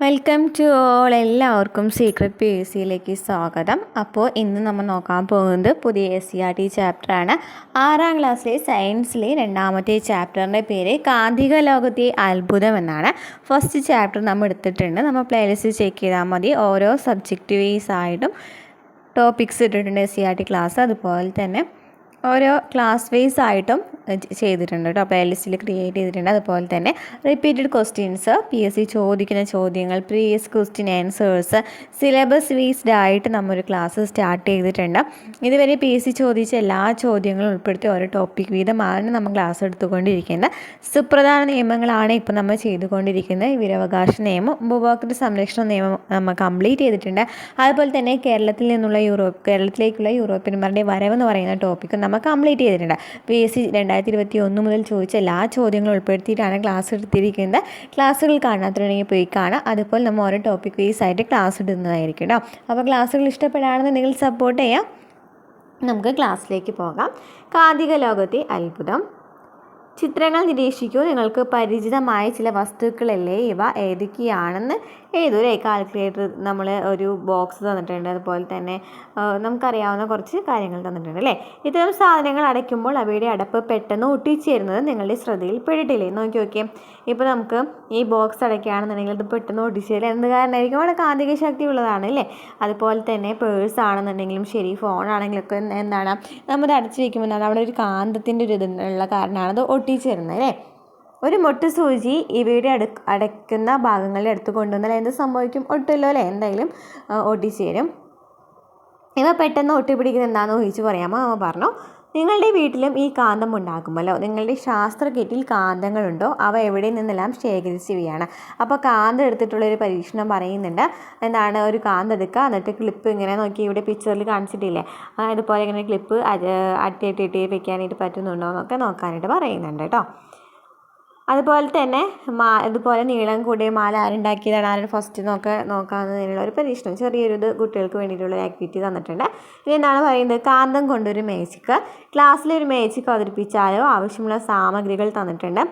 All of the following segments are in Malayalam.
വെൽക്കം ടു ഓൾ എല്ലാവർക്കും സീക്രട്ട് പി എസ് സിയിലേക്ക് സ്വാഗതം. അപ്പോൾ ഇന്ന് നമ്മൾ നോക്കാൻ പോകുന്നത് പുതിയ എസ് സി ആർ ടി ചാപ്റ്ററാണ് ആറാം ക്ലാസ്സിലെ സയൻസിലെ രണ്ടാമത്തെ ചാപ്റ്ററിന്റെ പേര് കാന്തിക ലോകത്തെ അത്ഭുതം എന്നാണ്. ഫസ്റ്റ് ചാപ്റ്റർ നമ്മൾ എടുത്തിട്ടുണ്ട്. നമ്മൾ പ്ലേലിസ്റ്റ് ചെക്ക് ചെയ്താൽ മതി. ഓരോ സബ്ജക്റ്റ് വൈസ് ആയിട്ടും ടോപ്പിക്സ് ഇട്ടിട്ടുണ്ട് S C R T class അതുപോലെ തന്നെ ഓരോ ക്ലാസ് വൈസ് ആയിട്ടും ചെയ്തിട്ടുണ്ട് കേട്ടോ. പ്ലേ ലിസ്റ്റിൽ ക്രിയേറ്റ് ചെയ്തിട്ടുണ്ട്. അതുപോലെ തന്നെ repeated questions P S C ചോദിക്കുന്ന ചോദ്യങ്ങൾ previous question answers syllabus based ആയിട്ട് നമ്മൊരു ക്ലാസ് സ്റ്റാർട്ട് ചെയ്തിട്ടുണ്ട്. ഇതുവരെ പി എസ് സി ചോദിച്ച എല്ലാ ചോദ്യങ്ങളും ഉൾപ്പെടുത്തി ഓരോ ടോപ്പിക് വീതമാണ് നമ്മൾ ക്ലാസ് എടുത്തുകൊണ്ടിരിക്കുന്നത്. സുപ്രധാന നിയമങ്ങളാണ് ഇപ്പോൾ നമ്മൾ ചെയ്തുകൊണ്ടിരിക്കുന്നത്. വിരവകാശ നിയമം ഉപഭോക്തൃ സംരക്ഷണ നിയമം നമ്മൾ കംപ്ലീറ്റ് ചെയ്തിട്ടുണ്ട്. അതുപോലെ തന്നെ കേരളത്തിൽ നിന്നുള്ള യൂറോപ്പ് കേരളത്തിലേക്കുള്ള യൂറോപ്യന്മാരുടെ വരവെന്ന് പറയുന്ന ടോപ്പിക്ക് നമ്മൾ കംപ്ലീറ്റ് ചെയ്തിട്ടുണ്ട്. പി എസ് സി രണ്ടായിരത്തി ഇരുപത്തി ഒന്ന് മുതൽ ചോദിച്ച എല്ലാ ചോദ്യങ്ങളും ഉൾപ്പെടുത്തിയിട്ടാണ് ക്ലാസ് എടുത്തിരിക്കുന്നത്. ക്ലാസ്സുകൾ കാണാത്തുണ്ടെങ്കിൽ പോയി കാണാം. അതുപോലെ നമ്മൾ ഓരോ ടോപ്പിക് വൈസ് ആയിട്ട് ക്ലാസ് ഇടുന്നതായിരിക്കും കേട്ടോ അപ്പോൾ ക്ലാസ്സുകൾ ഇഷ്ടപ്പെടുകയാണെന്നുണ്ടെങ്കിൽ സപ്പോർട്ട് ചെയ്യാം. നമുക്ക് ക്ലാസ്സിലേക്ക് പോകാം. കാതിക ലോകത്തെ അത്ഭുതം. ചിത്രങ്ങൾ നിരീക്ഷിക്കൂ. നിങ്ങൾക്ക് പരിചിതമായ ചില വസ്തുക്കളല്ലേ? ഇവ ഏതൊക്കെയാണെന്ന് ഏതൊരു കാൽക്കുലേറ്റർ നമ്മൾ ഒരു ബോക്സ് തന്നിട്ടുണ്ട്. അതുപോലെ തന്നെ നമുക്കറിയാവുന്ന കുറച്ച് കാര്യങ്ങൾ തന്നിട്ടുണ്ട് അല്ലേ? ഇത്തരം സാധനങ്ങൾ അടയ്ക്കുമ്പോൾ അവയുടെ അടപ്പ് പെട്ടെന്ന് ഒട്ടിച്ചേരുന്നത് നിങ്ങളുടെ ശ്രദ്ധയിൽ പെട്ടിട്ടില്ലേ? നോക്കി നോക്കിയേ. ഇപ്പോൾ നമുക്ക് ഈ ബോക്സ് അടയ്ക്കുകയാണെന്നുണ്ടെങ്കിൽ അത് പെട്ടെന്ന് ഒട്ടിച്ചേരും എന്ത് കാരണമായിരിക്കും? അവിടെ കാന്തിക ശക്തി ഉള്ളതാണ് അല്ലേ? അതുപോലെ തന്നെ പേഴ്സ് ആണെന്നുണ്ടെങ്കിലും ശരി ഒക്കെ എന്താണ്? നമ്മൾ അടച്ചു വയ്ക്കുമ്പോൾ അവിടെ ഒരു കാന്തത്തിന്റെ ഒരു ഇതുള്ള കാരണമാണ് അത് ഒട്ടിച്ചേരുന്നത് അല്ലേ? ഒരു മൊട്ട് സൂചി ഇവയുടെ അടു അടയ്ക്കുന്ന ഭാഗങ്ങളിൽ എടുത്തു കൊണ്ടുവന്നാൽ എന്ത് സംഭവിക്കും? ഒട്ടില്ലോ അല്ലേ? എന്തായാലും ഒട്ടിച്ചേരും ഇവ പെട്ടെന്ന് ഒട്ടിപ്പിടിക്കുന്ന എന്താണെന്ന് ഊഹിച്ച് പറയാമോ? അമ്മ പറഞ്ഞു നിങ്ങളുടെ വീട്ടിലും ഈ കാന്തം ഉണ്ടാകുമല്ലോ. നിങ്ങളുടെ ശാസ്ത്ര കിറ്റിൽ കാന്തങ്ങളുണ്ടോ? അവ എവിടെ നിന്നെല്ലാം ശേഖരിച്ചവയാണ് അപ്പോൾ കാന്തം എടുത്തിട്ടുള്ളൊരു പരീക്ഷണം പറയുന്നുണ്ട്. എന്താണ്? ഒരു കാന്തം എടുക്കുക. എന്നിട്ട് ക്ലിപ്പ് ഇങ്ങനെ നോക്കി ഇവിടെ പിക്ചറിൽ കാണിച്ചിട്ടില്ലേ? ഇതുപോലെ ഇങ്ങനെ ക്ലിപ്പ് അട്ടിയിട്ടിട്ട് വെക്കാനായിട്ട് പറ്റുന്നുണ്ടോ എന്നൊക്കെ നോക്കാനായിട്ട് പറയുന്നുണ്ട് കേട്ടോ. അതുപോലെ തന്നെ മാ ഇതുപോലെ നീളം കൂടിയ മാല ആരുണ്ടാക്കിയതാണ് ആരും ഫസ്റ്റ് നോക്ക നോക്കാവുന്നതിനുള്ള ഒരു പരീക്ഷണം. ചെറിയൊരു ഇത് കുട്ടികൾക്ക് വേണ്ടിയിട്ടുള്ള ആക്ടിവിറ്റി തന്നിട്ടുണ്ട്. ഇനി എന്താണ് പറയുന്നത്? കാന്തം കൊണ്ടൊരു മേജിക്ക് ക്ലാസ്സിലൊരു മേജിക്ക് അവതരിപ്പിച്ചാലോ ആവശ്യമുള്ള സാമഗ്രികൾ തന്നിട്ടുണ്ട്.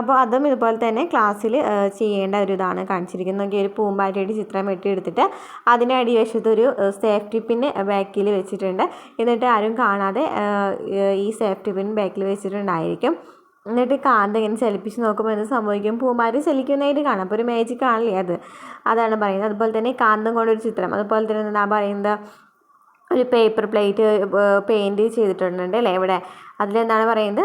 അപ്പോൾ അതും ഇതുപോലെ തന്നെ ക്ലാസ്സിൽ ചെയ്യേണ്ട ഒരു ഇതാണ് കാണിച്ചിരിക്കുന്നത്. ഒരു പൂമ്പാറ്റയുടെ ചിത്രം വെട്ടിയെടുത്തിട്ട് അതിന്റെ അടിവശത്ത് ഒരു സേഫ്റ്റി പിൻ ബാക്കിൽ വെച്ചിട്ടുണ്ട്. എന്നിട്ട് ആരും കാണാതെ ഈ സേഫ്റ്റി പിൻ ബാക്കിൽ വെച്ചിട്ടുണ്ടായിരിക്കും. എന്നിട്ട് കാന്ത ഇങ്ങനെ ചലിപ്പിച്ച് നോക്കുമ്പോൾ എന്ത് സംഭവിക്കും? പൂമാരി ചലിക്കുന്നതായിട്ട് കാണാം. അപ്പോൾ ഒരു മാജിക് ആണല്ലേ അത്? അതാണ് പറയുന്നത്. അതുപോലെ തന്നെ കാന്തം കൊണ്ടൊരു ചിത്രം. അതുപോലെ തന്നെ എന്താ പറയുന്നത്? ഒരു പേപ്പർ പ്ലേറ്റ് പെയിന്റ് ചെയ്തിട്ടുണ്ട് അല്ലേ ഇവിടെ? അതിലെന്താണ് പറയുന്നത്?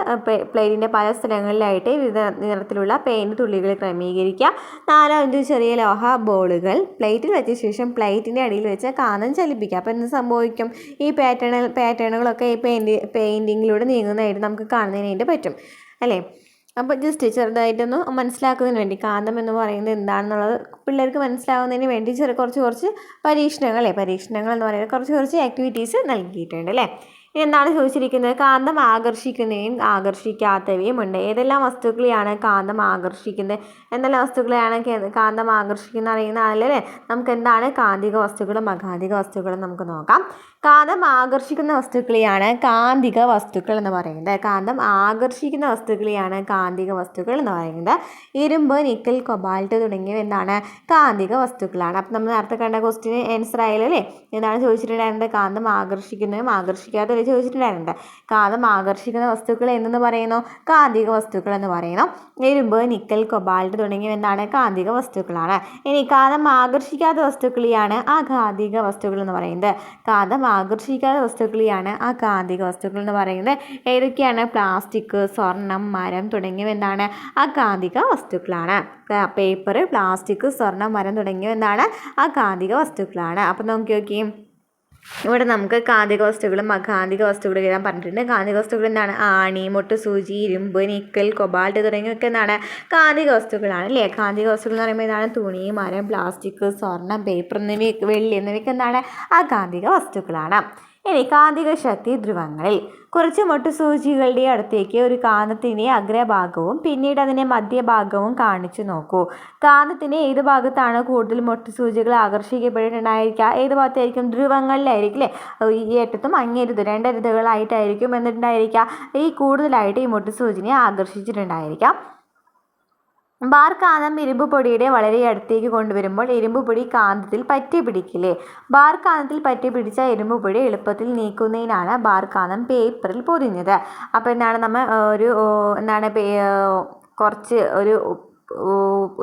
പ്ലേറ്റിന്റെ പല സ്ഥലങ്ങളിലായിട്ട് വിവിധ നിറത്തിലുള്ള പെയിന്റ് തുള്ളികൾ ക്രമീകരിക്കുക. നാലോ അഞ്ചോ ചെറിയ ലോഹ ബോളുകൾ പ്ലേറ്റിൽ വെച്ച ശേഷം പ്ലേറ്റിന്റെ അടിയിൽ വെച്ച് കാന്തം ചലിപ്പിക്കുക. അപ്പോൾ എന്ത് സംഭവിക്കും? ഈ പാറ്റേൺ പാറ്റേണുകളൊക്കെ ഈ പെയിന്റ് പെയിന്റിങ്ങിലൂടെ നീങ്ങുന്നതായിട്ട് നമുക്ക് കാണുന്നതിനായിട്ട് പറ്റും. അല്ലേ? അപ്പോൾ ജസ്റ്റ് ചെറുതായിട്ടൊന്ന് മനസ്സിലാക്കുന്നതിന് വേണ്ടി കാന്തം എന്ന് പറയുന്നത് എന്താണെന്നുള്ളത് പിള്ളേർക്ക് മനസ്സിലാവുന്നതിന് വേണ്ടി ചെറിയ കുറച്ച് കുറച്ച് പരീക്ഷണങ്ങളെ പരീക്ഷണങ്ങൾ എന്ന് പറയുന്നത് കുറച്ച് കുറച്ച് ആക്ടിവിറ്റീസ് നൽകിയിട്ടുണ്ട് അല്ലേ? ഇനി എന്താണ് ചോദിച്ചിരിക്കുന്നത്? കാന്തം ആകർഷിക്കുന്നവയും ആകർഷിക്കാത്തവയും ഉണ്ട്. ഏതെല്ലാം വസ്തുക്കളെയാണ് കാന്തം ആകർഷിക്കുന്നത്? എന്തെല്ലാം വസ്തുക്കളെയാണ് കാന്തം ആകർഷിക്കുന്ന അറിയുന്ന ആളല്ലേ? നമുക്ക് എന്താണ് കാന്തിക വസ്തുക്കളും അകാന്തിക വസ്തുക്കളും നമുക്ക് നോക്കാം. കാന്തം ആകർഷിക്കുന്ന വസ്തുക്കളെയാണ് കാന്തിക വസ്തുക്കൾ എന്ന് പറയുന്നത്. കാന്തം ആകർഷിക്കുന്ന വസ്തുക്കളെയാണ് കാന്തിക വസ്തുക്കൾ എന്ന് പറയുന്നത്. ഇരുമ്പ് നിക്കൽ കൊബാൾട്ട് തുടങ്ങിയവ എന്താണ്? കാന്തിക വസ്തുക്കളാണ്. അപ്പം നമ്മൾ നേരത്തെ കണ്ട ക്വസ്റ്റിന് ആൻസർ ആയാലും അല്ലേ? എന്താണ് ചോദിച്ചിട്ടുണ്ടായിരുന്നത്? കാന്തം ആകർഷിക്കുന്നതും ആകർഷിക്കാത്തവരെ ചോദിച്ചിട്ടുണ്ടായിരുന്നത്. കാന്തം ആകർഷിക്കുന്ന വസ്തുക്കൾ എന്തെന്ന് പറയുന്നു? കാന്തിക വസ്തുക്കൾ എന്ന് പറയുന്നു. ഇരുമ്പ് നിക്കൽ കൊബാൾട്ട് തുടങ്ങിയവ എന്താണ്? കാന്തിക വസ്തുക്കളാണ്. ഇനി കാന്തം ആകർഷിക്കാത്ത വസ്തുക്കളെയാണ് അകാന്തിക വസ്തുക്കൾ എന്ന് പറയുന്നത്. കാന്തം ആകർഷിക്കാത്ത വസ്തുക്കളെയാണ് ആ കാന്തിക വസ്തുക്കൾ എന്ന് പറയുന്നത്. ഏതൊക്കെയാണ്? പ്ലാസ്റ്റിക് സ്വർണം മരം തുടങ്ങിയവ എന്താണ് ആ കാന്തിക വസ്തുക്കളാണ്. പേപ്പർ പ്ലാസ്റ്റിക് സ്വർണം മരം തുടങ്ങിയവ എന്താണ് ആ കാന്തിക വസ്തുക്കളാണ്. അപ്പോൾ നമുക്ക് നോക്കിയും ഇവിടെ നമുക്ക് കാന്തിക വസ്തുക്കളും അകാന്തിക വസ്തുക്കളും എഴുതാൻ പറഞ്ഞിട്ടുണ്ട്. കാന്തിക വസ്തുക്കൾ എന്താണ്? ആണി മുട്ട് സൂചി ഇരുമ്പ് നിക്കൽ കൊബാൾട്ട് തുടങ്ങിയൊക്കെ എന്താണ്? കാന്തിക വസ്തുക്കളാണ് അല്ലേ? കാന്തിക വസ്തുക്കൾ എന്ന് പറയുമ്പോൾ ഇതാണ് തുണി മരം പ്ലാസ്റ്റിക് സ്വർണം പേപ്പർ എന്നിവ വെള്ളി എന്നിവയ്ക്ക് എന്താണ്? അകാന്തിക വസ്തുക്കളാണ്. ഇനി കാന്തിക ശക്തി ധ്രുവങ്ങളിൽ കുറച്ച് മൊട്ടുസൂചികളുടെ അടുത്തേക്ക് ഒരു കാന്തത്തിന്റെ അഗ്രഭാഗവും പിന്നീട് അതിന്റെ മധ്യഭാഗവും കാണിച്ചു നോക്കൂ. കാന്തത്തിന്റെ ഏത് ഭാഗത്താണ് കൂടുതൽ മൊട്ടുസൂചികൾ ആകർഷിക്കപ്പെട്ടിട്ടുണ്ടായിരിക്കുക? ഏത് ഭാഗത്തായിരിക്കും ധ്രുവങ്ങളിലായിരിക്കും അല്ലേ? ഈ അറ്റത്തും അങ്ങേരുത് രണ്ടരുതുകളായിട്ടായിരിക്കും എന്നിട്ടുണ്ടായിരിക്കുക ഈ കൂടുതലായിട്ട് ഈ മൊട്ടുസൂചിനെ ആകർഷിച്ചിട്ടുണ്ടായിരിക്കാം. ബാർ കാന്തം ഇരുമ്പ് പൊടിയുടെ വളരെ അടുത്തേക്ക് കൊണ്ടുവരുമ്പോൾ ഇരുമ്പ് പൊടി കാന്തത്തിൽ പറ്റി പിടിക്കില്ലേ ബാർ കാന്തത്തിൽ പറ്റി പിടിച്ച ഇരുമ്പ് പൊടി എളുപ്പത്തിൽ നീക്കുന്നതിനാണ് ബാർ കാന്തം പേപ്പറിൽ പൊതിഞ്ഞത്. അപ്പോൾ എന്താണ് നമ്മൾ ഒരു എന്താണ് കുറച്ച് ഒരു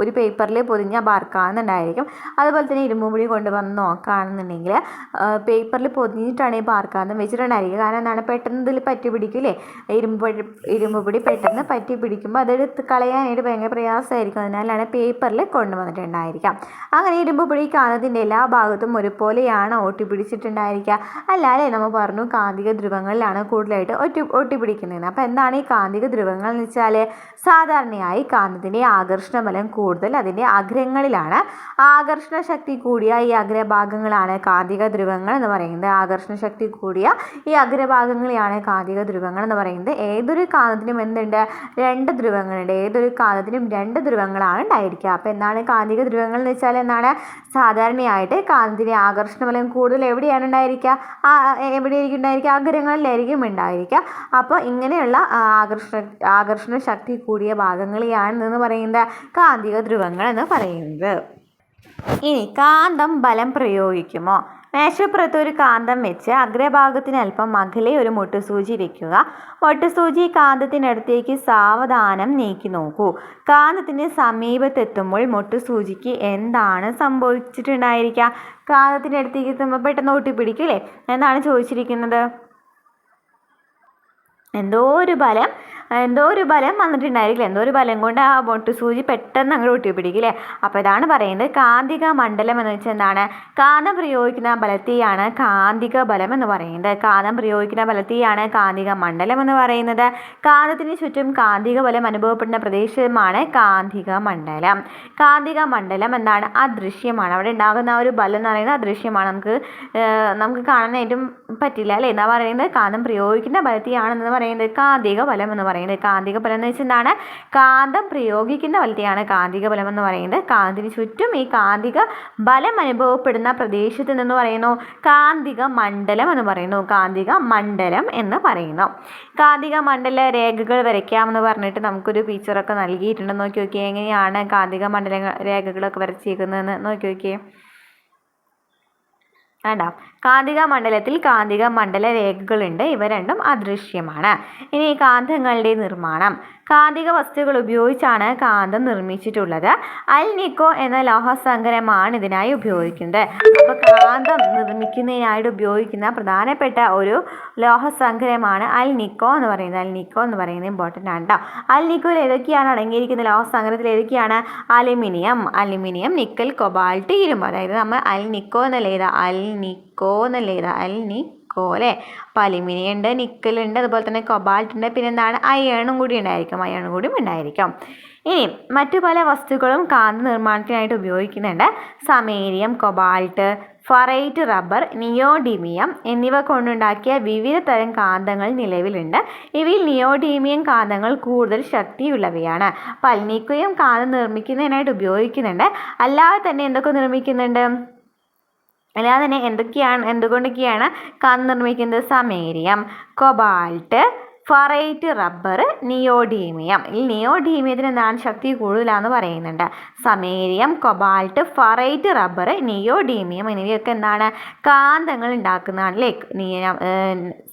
ഒരു പേപ്പറിൽ പൊതിഞ്ഞ് ബാർക്കാണെന്നുണ്ടായിരിക്കും അതുപോലെ തന്നെ ഇരുമ്പ് പൊടി കൊണ്ടുവന്ന് നോക്കുകയാണെന്നുണ്ടെങ്കിൽ പേപ്പറിൽ പൊതിഞ്ഞിട്ടാണ് ഈ ബാർക്കാന്ന് വെച്ചിട്ടുണ്ടായിരിക്കുക. കാരണം എന്താണ്? പെട്ടെന്ന് ഇതിൽ പറ്റി പിടിക്കില്ലേ ഇരുമ്പ് പൊടി ഇരുമ്പ് പൊടി പെട്ടെന്ന് പറ്റി പിടിക്കുമ്പോൾ അതെടുത്ത് കളയാനായിട്ട് ഭയങ്കര പ്രയാസമായിരിക്കും. അതിനാലാണ് പേപ്പറിൽ കൊണ്ടുവന്നിട്ടുണ്ടായിരിക്കാം അങ്ങനെ ഇരുമ്പ് പൊടി കാന്തത്തിന്റെ എല്ലാ ഭാഗത്തും ഒരുപോലെയാണ് ഒട്ടിപ്പിടിച്ചിട്ടുണ്ടായിരിക്കുക. അല്ലാതെ നമ്മൾ പറഞ്ഞു കാന്തിക ധ്രുവങ്ങളിലാണ് കൂടുതലായിട്ട് ഒട്ടി ഒട്ടിപ്പിടിക്കുന്നത്. അപ്പോൾ എന്താണ് ഈ കാന്തിക ധ്രുവങ്ങൾ എന്ന് വെച്ചാൽ സാധാരണയായി കാന്തത്തിന്റെ ആകർഷണം ആകർഷണബലം കൂടുതൽ അതിന്റെ അഗ്രങ്ങളിലാണ് ആകർഷണ ശക്തി കൂടിയ ഈ അഗ്രഭാഗങ്ങളാണ് കാന്തിക ധ്രുവങ്ങൾ എന്ന് പറയുന്നത്. ആകർഷണ ശക്തി കൂടിയ ഈ അഗ്രഭാഗങ്ങളെയാണ് കാന്തിക ധ്രുവങ്ങൾ എന്ന് പറയുന്നത്. ഏതൊരു കാന്തത്തിനും എന്തുണ്ട്? രണ്ട് ധ്രുവങ്ങളുണ്ട്. ഏതൊരു കാന്തത്തിനും രണ്ട് ധ്രുവങ്ങളാണ് ഉണ്ടായിരിക്കുക. അപ്പോൾ എന്താണ് കാന്തിക ധ്രുവങ്ങൾ എന്ന് വെച്ചാൽ എന്താണ്? സാധാരണയായിട്ട് കാന്തത്തിന്റെ ആകർഷണബലം കൂടുതൽ എവിടെയാണ് ഉണ്ടായിരിക്കുക? എവിടെയായിരിക്കും ഉണ്ടായിരിക്കുക? അഗ്രങ്ങളിലായിരിക്കും ഉണ്ടായിരിക്കുക. അപ്പോൾ ഇങ്ങനെയുള്ള ആകർഷണ ആകർഷണ ശക്തി കൂടിയ ഭാഗങ്ങളെയാണ് എന്ന് പറയുന്നത്. കാന്തിക ധ്രുവങ്ങൾ എന്ന് പറയുന്നത്. ഇനി കാന്തം ബലം പ്രയോഗിക്കുമോ? മേശപ്പുറത്ത് ഒരു കാന്തം വെച്ച് അഗ്രഭാഗത്തിന് അല്പം അകലെ ഒരു മുട്ടുസൂചി വയ്ക്കുക മുട്ടുസൂചി കാന്തത്തിനടുത്തേക്ക് സാവധാനം നീക്കി നോക്കൂ. കാന്തത്തിന് സമീപത്തെത്തുമ്പോൾ മുട്ടുസൂചിക്ക് എന്താണ് സംഭവിച്ചിട്ടുണ്ടായിരിക്കുക കാന്തത്തിനടുത്തേക്ക് എത്തുമ്പോൾ പെട്ടെന്ന് ഒട്ടിപ്പിടിക്കില്ലേ? എന്നാണ് ചോദിച്ചിരിക്കുന്നത്. എന്തോ ഒരു ബലം എന്തോ ഒരു ബലം വന്നിട്ടുണ്ടായിരിക്കില്ല? എന്തോ ഒരു ബലം കൊണ്ട് ആ ബോട്ട് സൂചി പെട്ടെന്ന് അങ്ങോട്ട് ഒട്ടിപ്പിടിക്കില്ലേ? അപ്പോൾ ഇതാണ് പറയുന്നത് കാന്തിക മണ്ഡലം എന്ന് വെച്ചാൽ എന്താണ്? കാന്തം പ്രയോഗിക്കുന്ന ബലത്തെയാണ് കാന്തിക ബലം എന്ന് പറയുന്നത്. കാന്തം പ്രയോഗിക്കുന്ന ബലത്തെയാണ് കാന്തിക മണ്ഡലം എന്ന് പറയുന്നത്. കാന്തത്തിന് ചുറ്റും കാന്തിക ബലം അനുഭവപ്പെടുന്ന പ്രദേശമാണ് കാന്തിക മണ്ഡലം. കാന്തിക മണ്ഡലം എന്താണ്? അദൃശ്യമാണ്. അവിടെ ഉണ്ടാകുന്ന ഒരു ബലം എന്ന് പറയുന്നത് അദൃശ്യമാണ്. നമുക്ക് നമുക്ക് കാണാനായിട്ടും പറ്റില്ല അല്ലേ? എന്നാ പറയുന്നത് കാന്തം പ്രയോഗിക്കുന്ന ബലത്തെയാണെന്ന് പറയുന്നത് കാന്തിക ബലം എന്ന് പറയുന്നത്. പറയുന്നത് കാന്തിക ബലം എന്ന് വെച്ചാൽ എന്താണ് കാന്തം പ്രയോഗിക്കുന്ന വലത്തെയാണ് കാന്തിക ബലം എന്ന് പറയുന്നത്. കാന്തിന് ചുറ്റും ഈ കാന്തിക ബലം അനുഭവപ്പെടുന്ന പ്രദേശത്ത് നിന്ന് പറയുന്നു കാന്തിക മണ്ഡലം എന്ന് പറയുന്നു. കാന്തിക മണ്ഡലം എന്ന് പറയുന്നു. കാന്തിക മണ്ഡല രേഖകൾ വരയ്ക്കാമെന്ന് പറഞ്ഞിട്ട് നമുക്കൊരു പിക്ചറൊക്കെ നൽകിയിട്ടുണ്ട്. നോക്കി നോക്കിയേ എങ്ങനെയാണ് കാന്തിക മണ്ഡല രേഖകളൊക്കെ വരച്ചേക്കുന്നതെന്ന് നോക്കി നോക്കിയേ. വേണ്ട കാന്തിക മണ്ഡലത്തിൽ കാന്തിക മണ്ഡല രേഖകളുണ്ട്. ഇവ രണ്ടും അദൃശ്യമാണ്. ഇനി കാന്തങ്ങളുടെ നിർമ്മാണം. കാന്തിക വസ്തുക്കൾ ഉപയോഗിച്ചാണ് കാന്തം നിർമ്മിച്ചിട്ടുള്ളത്. അൽ നിക്കോ എന്ന ലോഹസങ്കരമാണ് ഇതിനായി ഉപയോഗിക്കുന്നത്. അപ്പോൾ കാന്തം നിർമ്മിക്കുന്നതിനായിട്ട് ഉപയോഗിക്കുന്ന പ്രധാനപ്പെട്ട ഒരു ലോഹസങ്കരമാണ് അൽ നിക്കോ എന്ന് പറയുന്നത്. അൽ നിക്കോ എന്ന് പറയുന്നത് ഇമ്പോർട്ടന്റ് ആണ് കേട്ടോ അൽ നിക്കോയിൽ ഏതൊക്കെയാണ് അടങ്ങിയിരിക്കുന്ന ലോഹസങ്കരത്തിൽ ഏതൊക്കെയാണ്? അലുമിനിയം. അലുമിനിയം നിക്കൽ കൊബാൾട്ട് ഇരുമ്പ്. അതായത് നമ്മൾ അൽ നിക്കോ എന്നല്ല എഴുതാം? അൽ നിക്കോ എന്നല്ല ഇത് അൽ നി അപ്പോൾ അലുമിനിയം ഉണ്ട് നിക്കലുണ്ട് അതുപോലെ തന്നെ കൊബാൾട്ട് ഉണ്ട് പിന്നെ എന്താണ് അയേണും കൂടി ഉണ്ടായിരിക്കും. അയേണും കൂടി ഉണ്ടായിരിക്കും. ഇനി മറ്റു പല വസ്തുക്കളും കാന്ത നിർമ്മാണത്തിനായിട്ട് ഉപയോഗിക്കുന്നുണ്ട്. Samarium cobalt ferrite rubber neodymium എന്നിവ കൊണ്ടുണ്ടാക്കിയ വിവിധ തരം കാന്തങ്ങൾ നിലവിലുണ്ട്. ഇവയിൽ നിയോഡീമിയം കാന്തങ്ങൾ കൂടുതൽ ശക്തിയുള്ളവയാണ്. പൽനീക്കുകയും കാന്തം നിർമ്മിക്കുന്നതിനായിട്ട് ഉപയോഗിക്കുന്നുണ്ട്. അല്ലാതെ തന്നെ എന്തൊക്കെ നിർമ്മിക്കുന്നുണ്ട്? അല്ലാതെ തന്നെ എന്തൊക്കെയാണ് എന്തുകൊണ്ടൊക്കെയാണ് കാന്തം നിർമ്മിക്കുന്നത്? Samarium cobalt ferrite rubber neodymium. ഈ നിയോഡീമിയത്തിന് എന്താണ് ശക്തി കൂടുതലാണെന്ന് പറയുന്നുണ്ട്. Samarium cobalt ferrite rubber neodymium എന്നിവയൊക്കെ എന്താണ്? കാന്തങ്ങൾ ഉണ്ടാക്കുന്നതാണ് like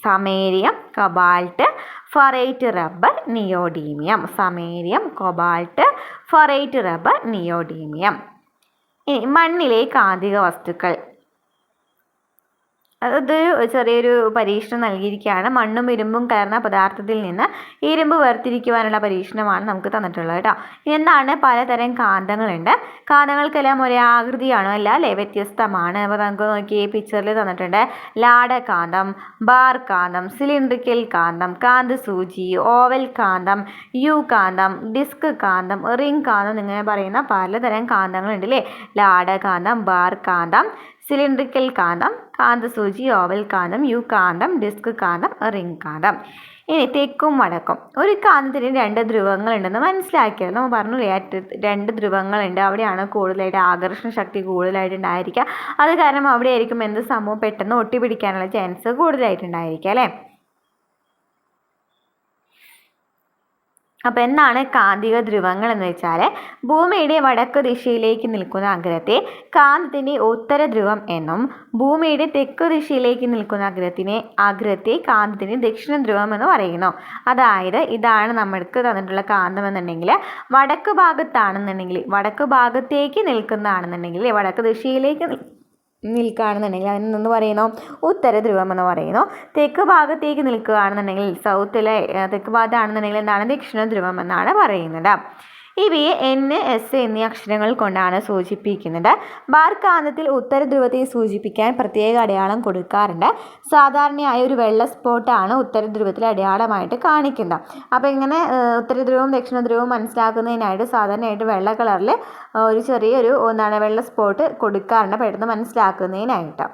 samarium cobalt ferrite rubber neodymium. Samarium cobalt ferrite rubber neodymium. മണ്ണിലെ കാന്തിക വസ്തുക്കൾ. അതൊരു ചെറിയൊരു പരീക്ഷണം നൽകിയിരിക്കുകയാണ്. മണ്ണും ഇരുമ്പും കലർന്ന പദാർത്ഥത്തിൽ നിന്ന് ഇരുമ്പ് വേർതിരിക്കുവാനുള്ള പരീക്ഷണമാണ് നമുക്ക് തന്നിട്ടുള്ളത് കേട്ടോ. എന്താണ്? പലതരം കാന്തങ്ങളുണ്ട്. കാന്തങ്ങൾക്കെല്ലാം ഒരേ ആകൃതിയാണോ? അല്ല അല്ലേ? വ്യത്യസ്തമാണ്. അപ്പോൾ നമുക്ക് നോക്കി പിക്ചറിൽ തന്നിട്ടുണ്ട്. ലാടകാന്തം ബാർ കാന്തം സിലിണ്ടറിക്കൽ കാന്തം കാന്ത സൂചി ഓവൽ കാന്തം യു കാന്തം ഡിസ്ക് കാന്തം റിംഗ് കാന്തം ഇങ്ങനെ പറയുന്ന പലതരം കാന്തങ്ങളുണ്ട് അല്ലേ? ലാടകാന്തം ബാർ കാന്തം സിലിണ്ടറിക്കൽ കാന്തം കാന്തസൂചി ഓവൽ കാന്തം യു കാന്തം ഡിസ്ക് കാന്തം റിംഗ് കാന്തം. ഇനി തെക്കും വടക്കും. ഒരു കാന്തത്തിന് രണ്ട് ധ്രുവങ്ങളുണ്ടെന്ന് മനസ്സിലാക്കിയത് നമ്മൾ പറഞ്ഞു രണ്ട് ധ്രുവങ്ങളുണ്ട്. അവിടെയാണ് കൂടുതലായിട്ട് ആകർഷണ ശക്തി കൂടുതലായിട്ട് ഉണ്ടായിരിക്കുക. അത് കാരണം അവിടെയായിരിക്കും എന്ത് സംഭവം? പെട്ടെന്ന് ഒട്ടിപ്പിടിക്കാനുള്ള ചാൻസ് കൂടുതലായിട്ടുണ്ടായിരിക്കുക അല്ലേ? അപ്പോൾ എന്താണ് കാന്തിക ധ്രുവങ്ങൾ എന്ന് വെച്ചാൽ ഭൂമിയുടെ വടക്ക് ദിശയിലേക്ക് നിൽക്കുന്ന അഗ്രത്തെ കാന്തത്തിന്റെ ഉത്തര ധ്രുവം എന്നും ഭൂമിയുടെ തെക്ക് ദിശയിലേക്ക് നിൽക്കുന്ന അഗ്രത്തിനെ അഗ്രത്തെ കാന്തത്തിന്റെ ദക്ഷിണ ധ്രുവം എന്ന് പറയുന്നു. അതായത് ഇതാണ് നമ്മൾക്ക് തന്നിട്ടുള്ള കാന്തം എന്നുണ്ടെങ്കിൽ വടക്ക് ഭാഗത്താണെന്നുണ്ടെങ്കിൽ വടക്ക് ഭാഗത്തേക്ക് നിൽക്കുന്നതാണെന്നുണ്ടെങ്കിൽ വടക്ക് ദിശയിലേക്ക് നിൽക്കുകയാണെന്നുണ്ടെങ്കിൽ അതിനെന്ന് പറയുന്നു ഉത്തര ധ്രുവം എന്ന് പറയുന്നു. തെക്ക് ഭാഗത്തേക്ക് നിൽക്കുകയാണെന്നുണ്ടെങ്കിൽ സൗത്തിലെ തെക്ക് ഭാഗത്താണെന്നുണ്ടെങ്കിൽ എന്താണ്? ദക്ഷിണ ധ്രുവം എന്നാണ് പറയുന്നത്. ഇവയെ എൻ എസ് എന്നീ അക്ഷരങ്ങൾ കൊണ്ടാണ് സൂചിപ്പിക്കുന്നത്. ബാർക്കാന്തത്തിൽ ഉത്തര ധ്രുവത്തെ സൂചിപ്പിക്കാൻ പ്രത്യേക അടയാളം കൊടുക്കാറുണ്ട്. സാധാരണയായി ഒരു വെള്ള സ്പോട്ടാണ് ഉത്തര ധ്രുവത്തിൽ അടയാളമായിട്ട് കാണിക്കുന്നത്. അപ്പോൾ ഇങ്ങനെ ഉത്തര ധ്രുവവും ദക്ഷിണ ധ്രുവവും മനസ്സിലാക്കുന്നതിനായിട്ട് സാധാരണയായിട്ട് വെള്ള കളറിൽ ഒരു ചെറിയൊരു എന്താണ് വെള്ള സ്പോട്ട് കൊടുക്കാറുണ്ട്. പെട്ടെന്ന് മനസ്സിലാക്കുന്നതിനായിട്ട്.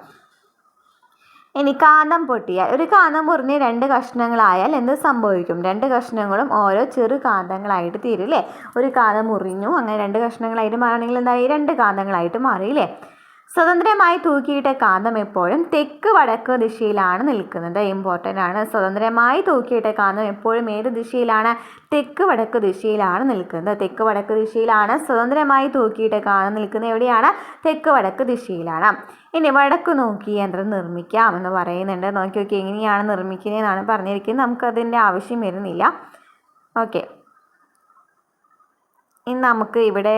ഇനി കാന്തം പൊട്ടിയാൽ ഒരു കാന്തം മുറിഞ്ഞ് രണ്ട് കഷ്ണങ്ങളായാൽ എന്ത് സംഭവിക്കും? രണ്ട് കഷ്ണങ്ങളും ഓരോ ചെറു കാന്തങ്ങളായിട്ട് തീരും അല്ലേ ഒരു കാന്തം മുറിഞ്ഞു അങ്ങനെ രണ്ട് കഷ്ണങ്ങളായിട്ട് മാറണമെങ്കിൽ എന്തായി? രണ്ട് കാന്തങ്ങളായിട്ട് മാറിയില്ലേ സ്വതന്ത്രമായി തൂക്കിയിട്ട കാന്തം എപ്പോഴും തെക്ക് വടക്ക് ദിശയിലാണ് നിൽക്കുന്നത്. ഇമ്പോർട്ടന്റ് ആണ്. സ്വതന്ത്രമായി തൂക്കിയിട്ട കാന്തം എപ്പോഴും ഏത് ദിശയിലാണ്? തെക്ക് വടക്ക് ദിശയിലാണ് നിൽക്കുന്നത്. തെക്ക് വടക്ക് ദിശയിലാണ് സ്വതന്ത്രമായി തൂക്കിയിട്ട കാന്തം നിൽക്കുന്നത് എവിടെയാണ്? തെക്ക് വടക്ക് ദിശയിലാണ്. ഇനി വടക്ക് നോക്കി യന്ത്രം നിർമ്മിക്കാം എന്ന് പറയുന്നുണ്ട്. നോക്കി നോക്കി എങ്ങനെയാണ് നിർമ്മിക്കുന്നതെന്നാണ് പറഞ്ഞിരിക്കുന്നത്. നമുക്കതിന്റെ ആവശ്യം വരുന്നില്ല. ഓക്കെ. ഇനി നമുക്ക് ഇവിടെ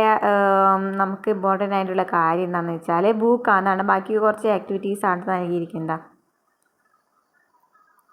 നമുക്ക് ഇമ്പോർട്ടന്റ് ആയിട്ടുള്ള കാര്യം എന്താണെന്ന് വെച്ചാൽ ബുക്കാന്നാണ് ബാക്കി കുറച്ച് ആക്ടിവിറ്റീസ് ആണ് നൽകിയിരിക്കുന്നത്.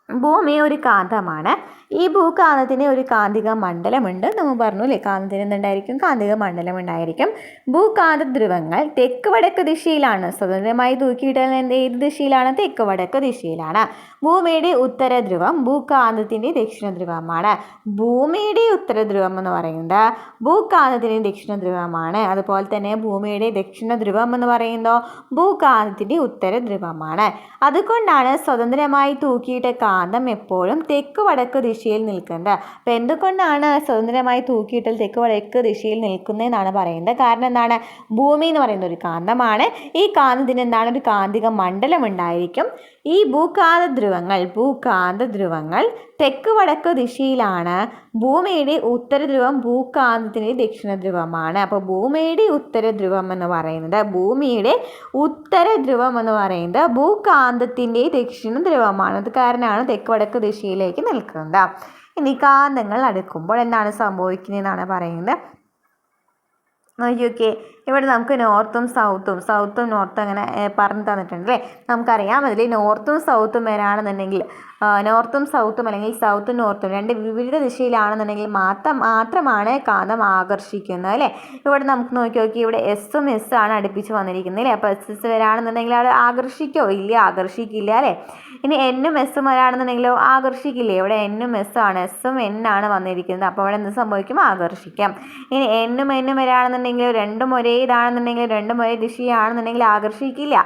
ഭൂമി ഒരു കാന്തമാണ്. ഈ ഭൂകാന്തത്തിന് ഒരു കാന്തിക മണ്ഡലമുണ്ട്. നമ്മൾ പറഞ്ഞു അല്ലേ കാന്തത്തിന് എന്തുണ്ടായിരിക്കും? കാന്തിക മണ്ഡലം ഉണ്ടായിരിക്കും. ഭൂകാന്ത ധ്രുവങ്ങൾ തെക്ക് വടക്ക് ദിശയിലാണ്. സ്വതന്ത്രമായി തൂക്കിയിട്ടാൽ ഏത് ദിശയിലാണ്? തെക്ക് വടക്ക് ദിശയിലാണ്. ഭൂമിയുടെ ഉത്തര ധ്രുവം ഭൂകാന്തത്തിന്റെ ദക്ഷിണ ധ്രുവമാണ്. ഭൂമിയുടെ ഉത്തര ധ്രുവം എന്ന് പറയുന്നത് ഭൂകാന്തത്തിന്റെ ദക്ഷിണ ധ്രുവമാണ്. അതുപോലെ തന്നെ ഭൂമിയുടെ ദക്ഷിണ ധ്രുവം എന്ന് പറയുന്നത് ഭൂകാന്തത്തിന്റെ ഉത്തര ധ്രുവമാണ്. അതുകൊണ്ടാണ് സ്വതന്ത്രമായി തൂക്കിയിട്ട കാന്തം എപ്പോഴും തെക്ക് വടക്ക് ദിശയിൽ നിൽക്കുന്നത് അപ്പം എന്തുകൊണ്ടാണ് സ്വതന്ത്രമായി തൂക്കിയിട്ടാൽ തെക്ക് വടക്ക് ദിശയിൽ നിൽക്കുന്നതെന്നാണ് പറയുന്നത് കാരണം എന്താണ്? ഭൂമി എന്ന് പറയുന്ന ഒരു കാന്തമാണ്. ഈ കാന്തത്തിന് എന്താണ്? ഒരു കാന്തിക മണ്ഡലം ഉണ്ടായിരിക്കും. ഈ ഭൂകാന്ത ധ്രുവങ്ങൾ ഭൂകാന്ത ധ്രുവങ്ങൾ തെക്ക് വടക്ക് ദിശയിലാണ്. ഭൂമിയുടെ ഉത്തര ധ്രുവം ഭൂകാന്തത്തിന്റെ ദക്ഷിണ ധ്രുവമാണ് അപ്പോൾ ഭൂമിയുടെ ഉത്തര ധ്രുവം എന്ന് പറയുന്നത് ഭൂമിയുടെ ഉത്തര ധ്രുവം എന്ന് പറയുന്നത് ഭൂകാന്തത്തിന്റെ ദക്ഷിണ ധ്രുവമാണ് അത് കാരണമാണ് തെക്ക് വടക്ക് ദിശയിലേക്ക് നിൽക്കുന്നത്. ഇനി കാന്തങ്ങൾ അടുക്കുമ്പോൾ എന്താണ് സംഭവിക്കുന്നതെന്നാണ് പറയുന്നത്? നോക്കി നോക്കിയേ ഇവിടെ നമുക്ക് നോർത്തും സൗത്തും സൗത്തും നോർത്തും അങ്ങനെ പറഞ്ഞു തന്നിട്ടുണ്ട് അല്ലേ? നമുക്കറിയാം അതിൽ നോർത്തും സൗത്തും വരാണെന്നുണ്ടെങ്കിൽ നോർത്തും സൗത്തും അല്ലെങ്കിൽ സൗത്തും നോർത്തും രണ്ട് വിപരീത ദിശയിലാണെന്നുണ്ടെങ്കിൽ മാത്രം മാത്രമാണ് കാന്തം ആകർഷിക്കുന്നത് അല്ലേ? ഇവിടെ നമുക്ക് നോക്കി നോക്കി ഇവിടെ എസ്സും എസ് ആണ് അടുപ്പിച്ച് വന്നിരിക്കുന്നത് അല്ലേ? അപ്പോൾ എസ് എസ് വരാണെന്നുണ്ടെങ്കിൽ അവിടെ ആകർഷിക്കോ? ഇല്ല ആകർഷിക്കില്ല അല്ലേ? ഇനി എന്നും എസ്സും വരാണെന്നുണ്ടെങ്കിലോ ആകർഷിക്കില്ലേ? ഇവിടെ എന്നും എസ്സാണ് എസ്സും എന്നാണ് വന്നിരിക്കുന്നത്. അപ്പോൾ അവിടെ എന്ത് സംഭവിക്കും? ആകർഷിക്കാം. ഇനി എന്നും എന്നും വരാണെന്നുണ്ടെങ്കിലോ രണ്ടും ഒരേ ഇതാണെന്നുണ്ടെങ്കിൽ രണ്ടും ഒരേ ദിശയാണെന്നുണ്ടെങ്കിൽ ആകർഷിക്കില്ല.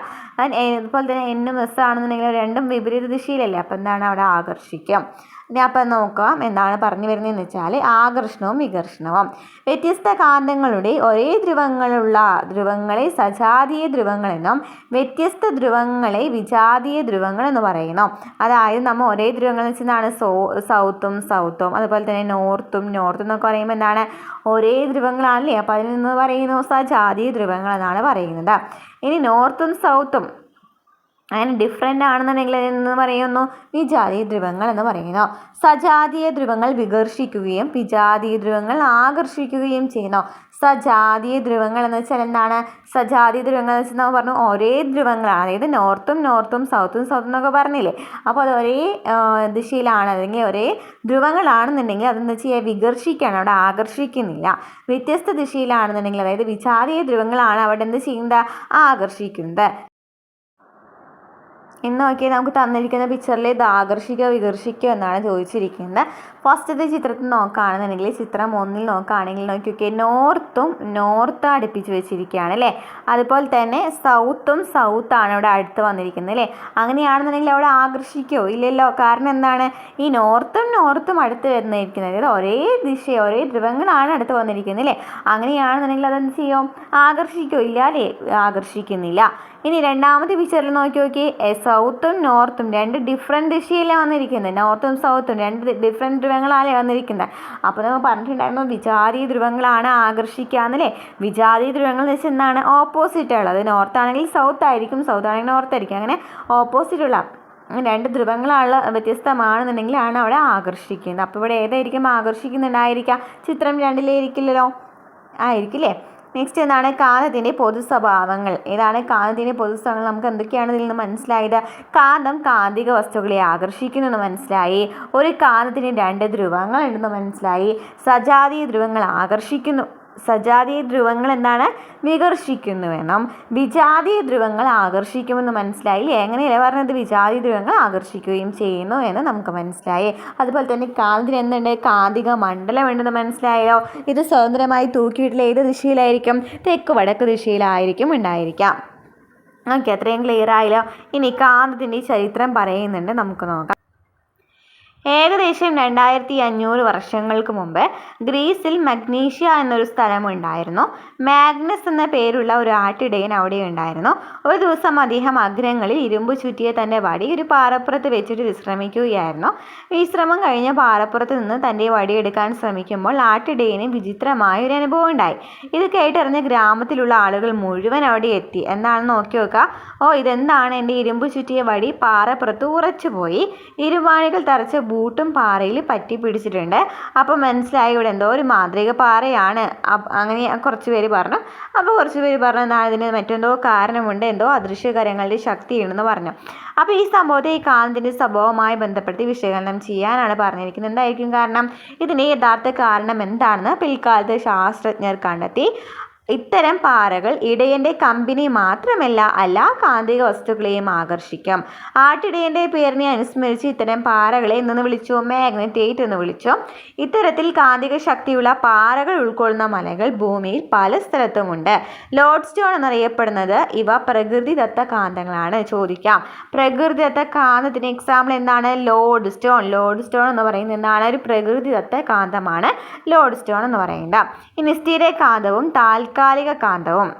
അതുപോലെ തന്നെ എന്നും എസ് ആണെന്നുണ്ടെങ്കിലോ രണ്ടും വിപരീത ദിശയിലല്ലേ? അപ്പോൾ എന്താണ് അവിടെ ആകർഷിക്കും. ഇനി അപ്പം നോക്കാം എന്താണ് പറഞ്ഞു വരുന്നതെന്ന് വെച്ചാൽ ആകർഷണവും വികർഷണവും. വ്യത്യസ്ത കാന്തങ്ങളുടെ ഒരേ ധ്രുവങ്ങളുള്ള ധ്രുവങ്ങളെ സജാതീയ ധ്രുവങ്ങളെന്നും വ്യത്യസ്ത ധ്രുവങ്ങളെ വിജാതീയ ധ്രുവങ്ങൾ എന്ന് പറയുന്നു. അതായത് നമ്മൾ ഒരേ ധ്രുവങ്ങൾ എന്ന് വെച്ചാൽ സോ സൗത്തും സൗത്തും അതുപോലെ തന്നെ നോർത്തും നോർത്തും എന്നൊക്കെ പറയുമ്പോൾ എന്താണ്? ഒരേ ധ്രുവങ്ങളാണല്ലേ? അപ്പോൾ അതിൽ നിന്ന് പറയുന്നു സജാതീയ ധ്രുവങ്ങൾ എന്നാണ് പറയുന്നത്. ഇനി നോർത്തും സൗത്തും അങ്ങനെ ഡിഫറെന്റ് ആണെന്നുണ്ടെങ്കിൽ എന്ന് പറയുന്നു. വിജാതീയ ധ്രുവങ്ങൾ എന്ന് പറയുന്നു. സജാതീയ ധ്രുവങ്ങൾ വികർഷിക്കുകയും വിജാതീയ ധ്രുവങ്ങൾ ആകർഷിക്കുകയും ചെയ്യുന്നു. സജാതീയ ധ്രുവങ്ങൾ എന്ന് വെച്ചാൽ എന്താണ്? സജാതീയ ധ്രുവങ്ങൾ എന്ന് വെച്ചാൽ നമ്മൾ പറഞ്ഞു ഒരേ ധ്രുവങ്ങളാണ്. അതായത് നോർത്തും നോർത്തും സൗത്തും സൗത്തും എന്നൊക്കെ പറഞ്ഞില്ലേ? അപ്പോൾ അത് ഒരേ ദിശയിലാണ് അല്ലെങ്കിൽ ഒരേ ധ്രുവങ്ങളാണെന്നുണ്ടെങ്കിൽ അതെന്ന് വെച്ചാൽ വികർഷിക്കുകയാണ്. അവിടെ ആകർഷിക്കുന്നില്ല. വ്യത്യസ്ത ദിശയിലാണെന്നുണ്ടെങ്കിൽ അതായത് വിജാതീയ ധ്രുവങ്ങളാണ് അവിടെ എന്ത് ചെയ്യുന്നത്? ആകർഷിക്കുന്നത്. ഇന്ന് നോക്കിയാൽ നമുക്ക് തന്നിരിക്കുന്ന പിക്ചറിൽ ഇത് ആകർഷിക്കുക വികർഷിക്കുക എന്നാണ് ചോദിച്ചിരിക്കുന്നത്. ഫസ്റ്റത്തെ ചിത്രത്തിൽ നോക്കുകയാണെന്നുണ്ടെങ്കിൽ ചിത്രം ഒന്നിൽ നോക്കുകയാണെങ്കിൽ നോക്കിയൊക്കെ നോർത്തും നോർത്ത് അടുപ്പിച്ച് വെച്ചിരിക്കുകയാണ് അല്ലേ? അതുപോലെ തന്നെ സൗത്തും സൗത്താണ് ഇവിടെ അടുത്ത് വന്നിരിക്കുന്നത് അല്ലേ? അങ്ങനെയാണെന്നുണ്ടെങ്കിൽ അവിടെ ആകർഷിക്കുമോ ഇല്ലല്ലോ? കാരണം എന്താണ്? ഈ നോർത്തും നോർത്തും അടുത്ത് വരുന്നിരിക്കുന്നത് അതായത് ഒരേ ദിശ ഒരേ ധ്രുവങ്ങളാണ് അടുത്ത് വന്നിരിക്കുന്നത് അല്ലേ? അങ്ങനെയാണെന്നുണ്ടെങ്കിൽ അതെന്ത് ചെയ്യും? ആകർഷിക്കുമോ ഇല്ല ആകർഷിക്കുന്നില്ല. ഇനി രണ്ടാമത്തെ പിക്ചറിൽ നോക്കി നോക്കി എസ് സൗത്തും നോർത്തും രണ്ട് ഡിഫറെന്റ് ദിശയിലാണ് വന്നിരിക്കുന്നത് നോർത്തും സൗത്തും രണ്ട് ഡിഫറെന്റ് ധ്രുവങ്ങളാണ് വന്നിരിക്കുന്നത് അപ്പോൾ നമ്മൾ പറഞ്ഞിട്ടുണ്ടായിരുന്നു വിജാതി ധ്രുവങ്ങളാണ് ആകർഷിക്കാന്നല്ലേ വിജാതി ധ്രുവങ്ങൾ എന്ന് വെച്ചാൽ എന്താണ്? ഓപ്പോസിറ്റ് ഉള്ളത് നോർത്ത് ആണെങ്കിൽ സൗത്ത് ആയിരിക്കും സൗത്ത് ആണെങ്കിൽ നോർത്ത് ആയിരിക്കും. അങ്ങനെ ഓപ്പോസിറ്റ് ഉള്ള രണ്ട് ധ്രുവങ്ങളുള്ള വ്യത്യസ്തമാണെന്നുണ്ടെങ്കിലാണ് അവിടെ ആകർഷിക്കുന്നത്. അപ്പോൾ ഇവിടെ ഏതായിരിക്കും ആകർഷിക്കുന്നുണ്ടായിരിക്കാം? ചിത്രം രണ്ടിലേ ഇരിക്കില്ലല്ലോ ആയിരിക്കില്ലേ? നെക്സ്റ്റ് എന്താണ്? കാന്തത്തിന്റെ പൊതു സ്വഭാവങ്ങൾ ഏതാണ്? കാന്തത്തിന്റെ പൊതു സ്വഭാവങ്ങൾ നമുക്ക് എന്തൊക്കെയാണ് ഇതിൽ നിന്ന് മനസ്സിലായത്? കാന്തം കാന്തിക വസ്തുക്കളെ ആകർഷിക്കുന്നു എന്ന് മനസ്സിലായി. ഒരു കാന്തത്തിന് രണ്ട് ധ്രുവങ്ങൾ ഉണ്ടെന്ന് മനസ്സിലായി. സജാതീയ ധ്രുവങ്ങൾ ആകർഷിക്കുന്നു. സജാതീയ ധ്രുവങ്ങൾ എന്താണ്? വികർഷിക്കുന്നുവെന്നും. വിജാതീയ ധ്രുവങ്ങൾ ആകർഷിക്കുമെന്ന് മനസ്സിലായി എങ്ങനെയല്ല പറഞ്ഞത്? വിജാതി ധ്രുവങ്ങൾ ആകർഷിക്കുകയും ചെയ്യുന്നു എന്ന് നമുക്ക് മനസ്സിലായി. അതുപോലെ തന്നെ കാന്തിന് എന്തുണ്ട്? കാന്തിക മണ്ഡലം ഉണ്ടെന്ന് മനസ്സിലായോ? ഇത് സ്വതന്ത്രമായി തൂക്കിയിട്ടില്ല? ഏത് ദിശയിലായിരിക്കും? തെക്ക് വടക്ക് ദിശയിലായിരിക്കും ഉണ്ടായിരിക്കാം. ഓക്കെ അത്രയും ക്ലിയർ ആയല്ലോ. ഇനി കാന്തത്തിന്റെ ചരിത്രം പറയുന്നുണ്ട്. നമുക്ക് നോക്കാം. ഏകദേശം രണ്ടായിരത്തി അഞ്ഞൂറ് വർഷങ്ങൾക്ക് മുമ്പ് ഗ്രീസിൽ മഗ്നീഷ്യ എന്നൊരു സ്ഥലമുണ്ടായിരുന്നു. മാഗ്നസ് എന്ന പേരുള്ള ഒരു ആട്ടിടയൻ അവിടെ ഉണ്ടായിരുന്നു. ഒരു ദിവസം അദ്ദേഹം അഗ്രങ്ങളിൽ ഇരുമ്പ് ചുറ്റിയ തന്റെ വടി ഒരു പാറപ്പുറത്ത് വെച്ചിട്ട് വിശ്രമിക്കുകയായിരുന്നു. വിശ്രമം കഴിഞ്ഞ പാറപ്പുറത്ത് നിന്ന് തന്റെ വടി എടുക്കാൻ ശ്രമിക്കുമ്പോൾ ആട്ടിടയന് വിചിത്രമായ ഒരു അനുഭവം ഉണ്ടായി. ഇത് കേട്ടറിഞ്ഞ ഗ്രാമത്തിലുള്ള ആളുകൾ മുഴുവൻ അവിടെ എത്തി. എന്താണെന്ന് നോക്കി നോക്കുക ഓ ഇതെന്താണ്? എന്റെ ഇരുമ്പ് ചുറ്റിയ വടി പാറപ്പുറത്ത് ഉറച്ചുപോയി. ഇരുമാണികൾ തറച്ച ബൂട്ടും പാറയിൽ പറ്റി പിടിച്ചിട്ടുണ്ട്. അപ്പോൾ മനസ്സിലായി ഇവിടെ എന്തോ ഒരു മാന്ത്രിക പാറയാണ്. അങ്ങനെ കുറച്ച് പേര് പറഞ്ഞു. അപ്പോൾ കുറച്ച് പേര് പറഞ്ഞു എന്നാൽ ഇതിന് മറ്റെന്തോ കാരണമുണ്ട്. എന്തോ അദൃശ്യകരങ്ങളുടെ ശക്തിയുണ്ടെന്ന് പറഞ്ഞു. അപ്പോൾ ഈ സംഭവത്തെ ഈ കാലത്തിന്റെ സ്വഭാവമായി ബന്ധപ്പെടുത്തി വിശകലനം ചെയ്യാനാണ് പറഞ്ഞിരിക്കുന്നത്. എന്തായിരിക്കും കാരണം? ഇതിന്റെ യഥാർത്ഥ കാരണം എന്താണെന്ന് പിൽക്കാലത്ത് ശാസ്ത്രജ്ഞർ കണ്ടെത്തി. ഇത്തരം പാറകൾ ഇടയന്റെ കമ്പനി മാത്രമല്ല എല്ലാ കാന്തിക വസ്തുക്കളെയും ആകർഷിക്കും. ആട്ടിടയന്റെ പേരിനെ അനുസ്മരിച്ച് ഇത്തരം പാറകളെ എന്തെന്ന് വിളിച്ചു? മാഗ്നറ്റേറ്റ് എന്ന് വിളിച്ചു? ഇത്തരത്തിൽ കാന്തിക ശക്തിയുള്ള പാറകൾ ഉൾക്കൊള്ളുന്ന മലകൾ ഭൂമിയിൽ പല സ്ഥലത്തുമുണ്ട്. ലോഡ് സ്റ്റോൺ എന്നറിയപ്പെടുന്നത് ഇവ പ്രകൃതിദത്ത കാന്തങ്ങളാണ്. ചോദിക്കാം. പ്രകൃതിദത്ത കാന്തത്തിന് എക്സാമ്പിൾ എന്താണ്? ലോഡ് സ്റ്റോൺ ലോഡ് സ്റ്റോൺ എന്ന് പറയുന്നത് എന്താണ്? ഒരു പ്രകൃതിദത്ത കാന്തമാണ് ലോഡ് സ്റ്റോൺ എന്ന് പറയേണ്ട ഇനി സ്ഥിരകാന്തവും താൽക്കാലിക താൽക്കാലിക കാന്തവും.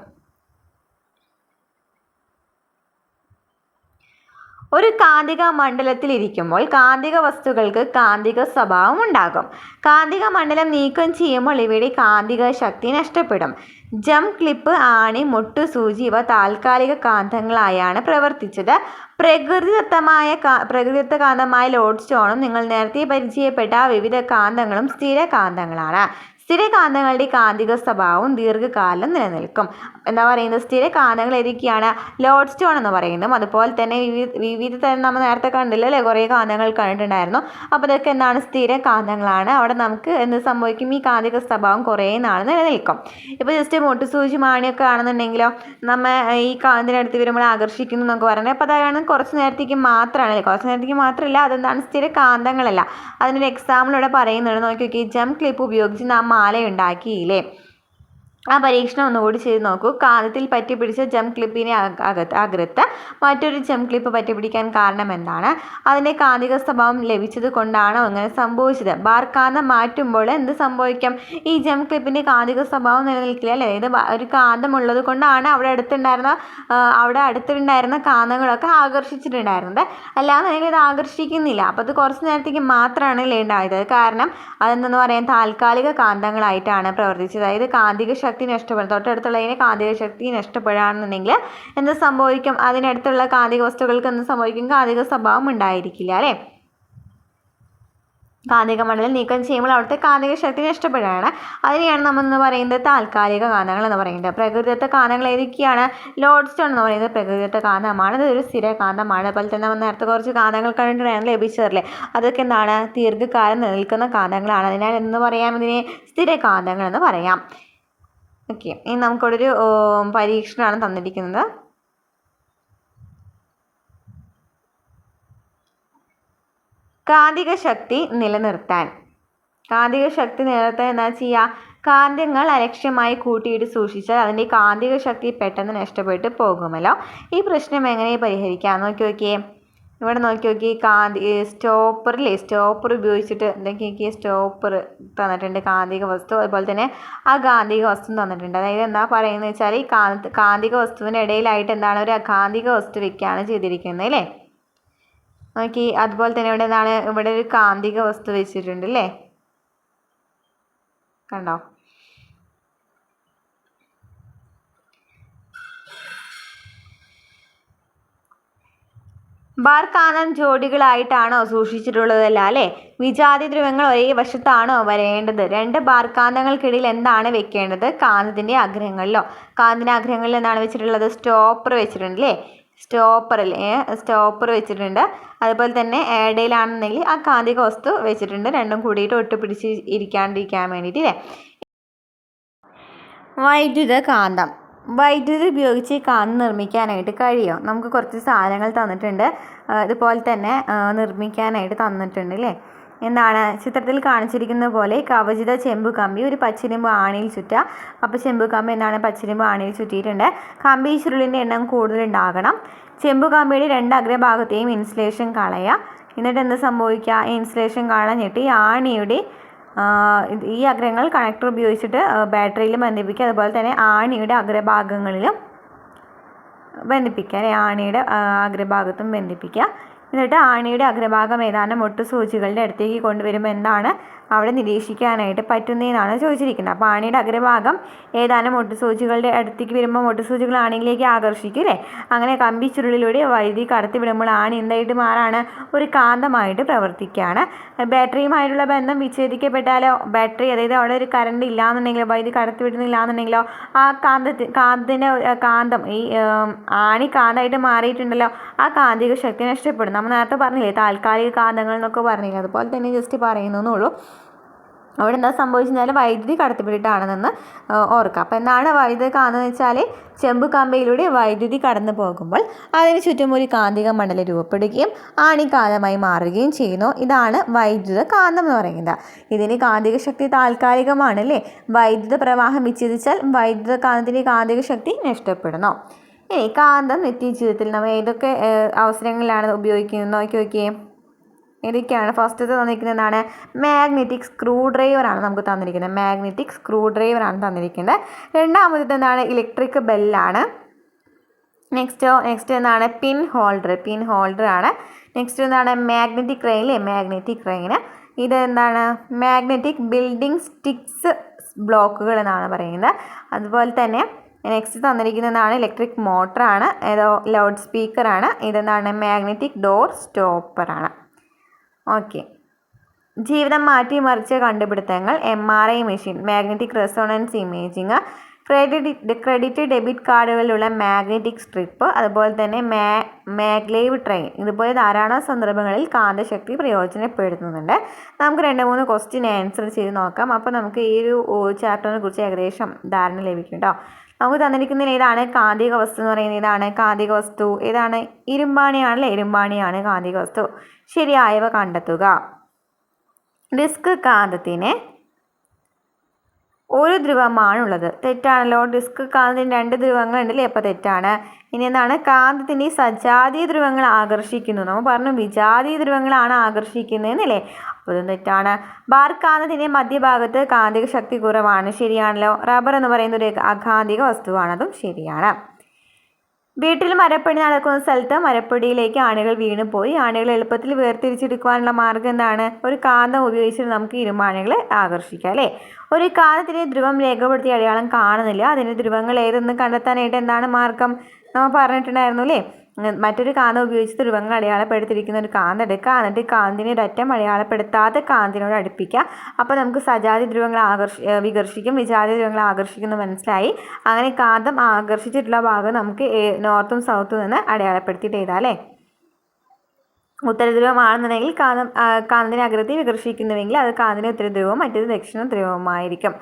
ഒരു കാന്തിക മണ്ഡലത്തിൽ ഇരിക്കുമ്പോൾ കാന്തിക വസ്തുക്കൾക്ക് കാന്തിക സ്വഭാവം ഉണ്ടാകും. കാന്തിക മണ്ഡലം നീക്കം ചെയ്യുമ്പോൾ ഇവയുടെ കാന്തിക ശക്തി നഷ്ടപ്പെടും. ജം ക്ലിപ്പ് ആണി മുട്ട് സൂചി ഇവ താൽക്കാലിക കാന്തങ്ങളായാണ് പ്രവർത്തിച്ചത്. പ്രകൃതിദത്തമായ പ്രകൃതിദത്ത കാന്തമായ ലോഡ് സ്റ്റോണും നിങ്ങൾ നേരത്തെ പരിചയപ്പെട്ട വിവിധ കാന്തങ്ങളും സ്ഥിര കാന്തങ്ങളാണ്. സ്ഥിരകാന്തങ്ങളുടെ കാന്തിക സ്വഭാവം ദീർഘകാലം നിലനിൽക്കും. എന്താ പറയുന്നത്? സ്ഥിരകാന്തങ്ങൾ ഏതൊക്കെയാണ്? ലോഡ് സ്റ്റോൺ എന്ന് പറയുന്നതും അതുപോലെ തന്നെ വിവിധ വിവിധ തരം നമ്മൾ നേരത്തെ കണ്ടില്ല കുറേ കാന്തങ്ങൾ കണ്ടിട്ടുണ്ടായിരുന്നു. അപ്പോൾ ഇതൊക്കെ എന്താണ്? സ്ഥിര കാന്തങ്ങളാണ് അവിടെ നമുക്ക് എന്ത് സംഭവിക്കും? ഈ കാന്തിക സ്വഭാവം കുറേ നാൾ നിലനിൽക്കും. ഇപ്പോൾ ജസ്റ്റ് മുട്ടു സൂചി മാണിയൊക്കെ ആണെന്നുണ്ടെങ്കിലോ നമ്മൾ ഈ കാന്തിനടുത്ത് വരുമ്പോൾ ആകർഷിക്കുന്നു എന്നൊക്കെ പറയുന്നത് അപ്പോൾ അതാണ് കുറച്ച് നേരത്തേക്ക് മാത്രമാണ്. കുറച്ച് നേരത്തേക്ക് മാത്രമല്ല അതെന്താണ്? സ്ഥിര കാന്തങ്ങളല്ല. അതിനൊരു എക്സാമ്പിൾ ഇവിടെ പറയുന്നുണ്ട്. നോക്കി നോക്കി ജം ക്ലിപ്പ് ഉപയോഗിച്ച് നാം മാലയുണ്ടാക്കിയില്ലേ ആ പരീക്ഷണം ഒന്നുകൂടി ചെയ്ത് നോക്കൂ. കാലത്തിൽ പറ്റി പിടിച്ച ജം ക്ലിപ്പിനെ അകത്ത് അകൃത്ത് മറ്റൊരു ജം ക്ലിപ്പ് പറ്റി പിടിക്കാൻ കാരണം എന്താണ്? അതിന്റെ കാന്തിക സ്വഭാവം ലഭിച്ചത് കൊണ്ടാണോ അങ്ങനെ സംഭവിച്ചത്? ബാർ കാന്തം മാറ്റുമ്പോൾ എന്ത് സംഭവിക്കും? ഈ ജം ക്ലിപ്പിന്റെ കാന്തിക സ്വഭാവം നിലനിൽക്കില്ല അല്ലേ? ഇത് ഒരു കാന്തം ഉള്ളത് കൊണ്ടാണ് അവിടെ അടുത്തുണ്ടായിരുന്ന അവിടെ അടുത്തുണ്ടായിരുന്ന കാന്തങ്ങളൊക്കെ ആകർഷിച്ചിട്ടുണ്ടായിരുന്നത്. അല്ലാന്നുണ്ടെങ്കിൽ ഇത് ആകർഷിക്കുന്നില്ല. അപ്പോൾ അത് കുറച്ച് നേരത്തേക്ക് മാത്രമാണ് അല്ലേ ഉണ്ടായത്. കാരണം അതെന്തെന്ന് പറയാൻ താൽക്കാലിക കാന്തങ്ങളായിട്ടാണ് പ്രവർത്തിച്ചത്. അതായത് കാന്തിക ശക്തി നഷ്ടപ്പെടും. തൊട്ടടുത്തുള്ളതിനെ കാന്തിക ശക്തി നഷ്ടപ്പെടുകയാണെന്നുണ്ടെങ്കിൽ എന്ത് സംഭവിക്കും? അതിനടുത്തുള്ള കാന്തിക വസ്തുക്കൾക്ക് എന്ത് സംഭവിക്കും? കാന്തിക സ്വഭാവം ഉണ്ടായിരിക്കില്ല അല്ലേ? കാന്തിക മണ്ഡലം നീക്കം ചെയ്യുമ്പോൾ അവിടുത്തെ കാന്തിക ശക്തി നഷ്ടപ്പെടുകയാണ്. അതിനെയാണ് നമ്മൾ എന്ന് പറയുന്നത് താൽക്കാലിക കാന്തങ്ങൾ എന്ന് പറയുന്നത്. പ്രകൃതിദത്ത കാന്തങ്ങൾ ഏതൊക്കെയാണ്? ലോഡ് സ്റ്റോൺ എന്ന് പറയുന്നത് പ്രകൃതിദത്ത കാന്തമാണ്. ഇതൊരു സ്ഥിര കാന്തമാണ്. അതുപോലെ തന്നെ നമ്മൾ നേരത്തെ കുറച്ച് കാന്തങ്ങൾ കണ്ടിട്ടുണ്ടായിരുന്നു ലഭിച്ചതല്ലേ? അതൊക്കെ എന്താണ്? ദീർഘകാലം നിലനിൽക്കുന്ന കാന്തങ്ങളാണ്. അതിനാൽ എന്ന് പറയാം? ഇതിനെ സ്ഥിര കാന്തങ്ങൾ എന്ന് പറയാം. ഓക്കെ ഇനി നമുക്കിവിടെ ഒരു പരീക്ഷണമാണ് തന്നിരിക്കുന്നത്. കാന്തിക ശക്തി നിലനിർത്താൻ. കാന്തിക ശക്തി നിലനിർത്താൻ എന്താ ചെയ്യുക കാന്തങ്ങൾ അലക്ഷ്യമായി കൂട്ടിയിട്ട് സൂക്ഷിച്ചാൽ അതിന്റെ കാന്തിക ശക്തി പെട്ടെന്ന് നഷ്ടപ്പെട്ട് പോകുമല്ലോ. ഈ പ്രശ്നം എങ്ങനെ പരിഹരിക്കാം? നോക്കി നോക്കിയേ. ഇവിടെ നോക്കി നോക്കി കാന്തി സ്റ്റോപ്പറില്ലേ? സ്റ്റോപ്പർ ഉപയോഗിച്ചിട്ട് എന്തൊക്കെ സ്റ്റോപ്പർ തന്നിട്ടുണ്ട് കാന്തിക വസ്തു. അതുപോലെ തന്നെ ആ കാന്തിക വസ്തു തന്നിട്ടുണ്ട്. അതായത് എന്താ പറയുന്നത് വെച്ചാൽ ഈ കാന്തിക വസ്തുവിന് ഇടയിലായിട്ട് എന്താണ് ഒരു അകാന്തിക വസ്തു വെക്കുകയാണ് ചെയ്തിരിക്കുന്നത് അല്ലേ? നോക്കി അതുപോലെ തന്നെ ഇവിടെ എന്താണ് ഇവിടെ ഒരു കാന്തിക വസ്തു വെച്ചിട്ടുണ്ട് അല്ലേ? കണ്ടോ? ബാർ കാന്തം ജോഡികളായിട്ടാണോ സൂക്ഷിച്ചിട്ടുള്ളതല്ല അല്ലേ? വിജാതി ധ്രുവങ്ങൾ ഒരേ വശത്താണോ വരേണ്ടത്? രണ്ട് ബാർ കാന്തങ്ങൾക്കിടയിൽ എന്താണ് വെക്കേണ്ടത്? കാന്തത്തിന്റെ അഗ്രഹങ്ങളിലോ കാന്തിന്റെ അഗ്രഹങ്ങളിൽ എന്താണ് വെച്ചിട്ടുള്ളത്? സ്റ്റോപ്പർ വെച്ചിട്ടുണ്ട് അല്ലേ? സ്റ്റോപ്പർ അല്ലേ? സ്റ്റോപ്പർ വെച്ചിട്ടുണ്ട്. അതുപോലെ തന്നെ ഇടയിലാണെന്നുണ്ടെങ്കിൽ ആ കാന്തിക വസ്തു വെച്ചിട്ടുണ്ട്. രണ്ടും കൂടിയിട്ട് ഒട്ടുപിടിച്ച് ഇരിക്കാണ്ടിരിക്കാൻ വേണ്ടിയിട്ട് വൈദ്യുത കാന്തം. വൈദ്യുതി ഉപയോഗിച്ച് കാന്ന് നിർമ്മിക്കാനായിട്ട് കഴിയും. നമുക്ക് കുറച്ച് സാധനങ്ങൾ തന്നിട്ടുണ്ട്. ഇതുപോലെ തന്നെ നിർമ്മിക്കാനായിട്ട് തന്നിട്ടുണ്ട് അല്ലേ എന്താണ് ചിത്രത്തിൽ കാണിച്ചിരിക്കുന്ന പോലെ കവചിത ചെമ്പ് കമ്പി ഒരു പച്ചിരുമ്പ് ആണിയിൽ ചുറ്റുക. അപ്പോൾ ചെമ്പ് കമ്പി എന്താണ്? പച്ചിരുമ്പ് ആണിയിൽ ചുറ്റിയിട്ടുണ്ട്. കമ്പി ചുരുളിന്റെ എണ്ണം കൂടുതലുണ്ടാകണം ചെമ്പ് കമ്പിയുടെ രണ്ട് അഗ്രഭാഗത്തെയും ഇൻസുലേഷൻ കളയുക. എന്നിട്ട് എന്ത് സംഭവിക്കുക? ഇൻസുലേഷൻ കളഞ്ഞിട്ട് ഈ ആണിയുടെ ഈ അഗ്രങ്ങൾ കണക്ടർ ഉപയോഗിച്ചിട്ട് ബാറ്ററിയിൽ ബന്ധിപ്പിക്കുക. അതുപോലെ തന്നെ ആണിയുടെ അഗ്രഭാഗങ്ങളിലും ബന്ധിപ്പിക്കുക. അല്ലെ ആണിയുടെ അഗ്രഭാഗത്തും ബന്ധിപ്പിക്കുക. എന്നിട്ട് ആണിയുടെ അഗ്രഭാഗം ഏതാനും സൂചികളുടെ അടുത്തേക്ക് കൊണ്ടുവരുമ്പോൾ എന്താണ് അവിടെ നിരീക്ഷിക്കാനായിട്ട് പറ്റുന്നതെന്നാണ് ചോദിച്ചിരിക്കുന്നത്. അപ്പോൾ ആണിയുടെ അഗ്രഭാഗം ഏതാനും സൂചികളുടെ അടുത്തേക്ക് വരുമ്പോൾ സൂചികൾ ആണിയിലേക്ക് ആകർഷിക്കും അല്ലേ? അങ്ങനെ കമ്പി ചുരുളിലൂടെ വൈദ്യുതി കടത്തി വിടുമ്പോൾ ആണി എന്തായിട്ട് മാറാണ്? ഒരു കാന്തമായിട്ട് പ്രവർത്തിക്കുകയാണ്. ബാറ്ററിയുമായിട്ടുള്ള ബന്ധം വിച്ഛേദിക്കപ്പെട്ടാലോ? ബാറ്ററി അതായത് അവിടെ ഒരു കറണ്ട് ഇല്ലാന്നുണ്ടെങ്കിലോ? വൈദ്യുതി കടത്തി വിടുന്നില്ല എന്നുണ്ടെങ്കിലോ? ആ കാന്തത്തി കാന്തത്തിന്റെ കാന്തം ഈ ആണി കാന്തമായിട്ട് മാറിയിട്ടുണ്ടല്ലോ. ആ കാന്തിക ശക്തി നഷ്ടപ്പെടും നമ്മൾ നേരത്തെ പറഞ്ഞില്ലേ താൽക്കാലിക കാന്തങ്ങൾ എന്നൊക്കെ പറഞ്ഞില്ലേ? അതുപോലെ തന്നെ ജസ്റ്റ് പറയുന്നതെന്നുള്ളൂ അവിടെ എന്താ സംഭവിച്ചാൽ വൈദ്യുതി കടത്തിപ്പെട്ടിട്ടാണെന്ന് ഓർക്കുക. അപ്പോൾ എന്താണ് വൈദ്യുതി കാണുന്നത് വെച്ചാൽ ചെമ്പ് കമ്പയിലൂടെ വൈദ്യുതി കടന്നു പോകുമ്പോൾ അതിന് ചുറ്റും ഒരു കാന്തിക മണ്ഡലം രൂപപ്പെടുകയും ആണിക്കാന്തമായി മാറുകയും ചെയ്യുന്നു. ഇതാണ് വൈദ്യുത കാന്തം എന്ന് പറയുന്നത്. ഇതിന് കാന്തിക ശക്തി താൽക്കാലികമാണ് അല്ലേ വൈദ്യുത പ്രവാഹം വിച്ഛേദിച്ചാൽ വൈദ്യുത കാന്തത്തിന്റെ കാന്തിക ശക്തി നഷ്ടപ്പെടുന്നു. ഇനി കാന്തം നിത്യജീവിതത്തിൽ നമ്മൾ ഏതൊക്കെ അവസരങ്ങളിലാണ് ഉപയോഗിക്കുന്നത്? നോക്കി നോക്കിയേ. ഏതൊക്കെയാണ് ഫസ്റ്റത്തെ തന്നിരിക്കുന്നതാണ് മാഗ്നറ്റിക് സ്ക്രൂ ഡ്രൈവറാണ് നമുക്ക് തന്നിരിക്കുന്നത്. മാഗ്നറ്റിക് സ്ക്രൂ ഡ്രൈവറാണ് തന്നിരിക്കുന്നത്. രണ്ടാമത്തെ എന്താണ്? ഇലക്ട്രിക് ബെല്ലാണ് നെക്സ്റ്റ് നെക്സ്റ്റ് എന്താണ്? പിൻ ഹോൾഡർ പിൻ ഹോൾഡർ ആണ്. നെക്സ്റ്റ് എന്താണ്? മാഗ്നറ്റിക് റെയിൻ അല്ലേ? മാഗ്നറ്റിക് റെയിൻ ഇത് എന്താണ്? മാഗ്നറ്റിക് ബിൽഡിംഗ് സ്റ്റിക്സ് ബ്ലോക്കുകൾ എന്നാണ് പറയുന്നത്. അതുപോലെ തന്നെ നെക്സ്റ്റ് തന്നിരിക്കുന്നതാണ് ഇലക്ട്രിക് മോട്ടറാണ് ഏതോ ലൗഡ് സ്പീക്കറാണ് ഇതെന്താണ് മാഗ്നറ്റിക് ഡോർ സ്റ്റോപ്പറാണ് ഓക്കെ. ജീവിതം മാറ്റിമറിച്ച കണ്ടുപിടുത്തങ്ങൾ M R I machine magnetic resonance imaging credit credit debit കാർഡുകളിലുള്ള magnetic strip അതുപോലെ തന്നെ മാ മാഗ്ലേവ് ട്രെയിൻ ഇതുപോലെ ധാരാളം സന്ദർഭങ്ങളിൽ കാന്തശക്തി പ്രയോജനപ്പെടുത്തുന്നുണ്ട്. നമുക്ക് രണ്ട് മൂന്ന് ക്വസ്റ്റ്യൻ ആൻസർ ചെയ്ത് നോക്കാം. അപ്പോൾ നമുക്ക് ഈ ഒരു ചാപ്റ്ററിനെ കുറിച്ച് ഏകദേശം ധാരണ ലഭിക്കും കേട്ടോ നമുക്ക് തന്നിരിക്കുന്നതിൽ ഏതാണ് കാന്തിക വസ്തു എന്ന് പറയുന്നത് ഏതാണ് കാന്തിക വസ്തു. ഏതാണ്? ഇരുമ്പാണിയാണല്ലേ? ഇരുമ്പാണിയാണ് കാന്തിക വസ്തു. ശരിയായവ കണ്ടെത്തുക. ഡിസ്ക് കാന്തത്തിന് ഒരു ധ്രുവമാണുള്ളത്. തെറ്റാണല്ലോ. ഡിസ്ക് കാന്തത്തിന് രണ്ട് ധ്രുവങ്ങളുണ്ടല്ലേ? അപ്പോൾ തെറ്റാണ്. ഇനി എന്താണ്? കാന്തത്തിന്റെ സജാതീയ ധ്രുവങ്ങൾ ആകർഷിക്കുന്നു. നമ്മൾ പറഞ്ഞു വിജാതീയ ധ്രുവങ്ങളാണ് ആകർഷിക്കുന്നതെന്നല്ലേ? അപ്പോൾ തെറ്റാണ്. ബാർ കാന്തത്തിന്റെ മധ്യഭാഗത്ത് കാന്തിക ശക്തി കുറവാണ്. ശരിയാണല്ലോ. റബ്ബർ എന്ന് പറയുന്ന ഒരു അകാന്തിക വസ്തുവാണതും ശരിയാണ്. വീട്ടിൽ മരപ്പണി നടക്കുന്ന സ്ഥലത്ത് മരപ്പൊടിയിലേക്ക് ആണികൾ വീണുപോയി ആണികൾ എളുപ്പത്തിൽ വേർതിരിച്ചെടുക്കുവാനുള്ള മാർഗം എന്താണ്? ഒരു കാന്തം ഉപയോഗിച്ചിട്ട് നമുക്ക് ഇരുമാണികളെ ആകർഷിക്കാം അല്ലേ? ഒരു കാന്തത്തിന്റെ ധ്രുവം രേഖപ്പെടുത്തി അടയാളം കാണുന്നില്ല. അതിന് ധ്രുവങ്ങൾ ഏതെന്ന് കണ്ടെത്താനായിട്ട് എന്താണ് മാർഗം? നമ്മൾ പറഞ്ഞിട്ടുണ്ടായിരുന്നു അല്ലേ? മറ്റൊരു കാന്ത ഉപയോഗിച്ച് ധ്രുവങ്ങൾ അടയാളപ്പെടുത്തിയിരിക്കുന്ന ഒരു കാന്ത എടുക്കുക എന്നിട്ട് കാന്തിനെ ഒരറ്റം അടയാളപ്പെടുത്താത്ത കാന്തിനോട് അടുപ്പിക്കുക. അപ്പോൾ നമുക്ക് സജാതി ധ്രുവങ്ങൾ ആകർഷി വികർഷിക്കും വിജാതി ധ്രുവങ്ങൾ ആകർഷിക്കുന്നു മനസ്സിലായി? അങ്ങനെ കാന്തം ആകർഷിച്ചിട്ടുള്ള ഭാഗം നമുക്ക് നോർത്തും സൗത്തും നിന്ന് അടയാളപ്പെടുത്തിയിട്ട് എഴുതാം അല്ലേ? ഉത്തരധ്രുവമാണെന്നുണ്ടെങ്കിൽ കാന്തം കാന്തിനെ അകൃതി വികർഷിക്കുന്നുവെങ്കിൽ അത് കാന്തിനെ ഉത്തരധ്രുവവും മറ്റേത് ദക്ഷിണ ധ്രുവവുമായിരിക്കും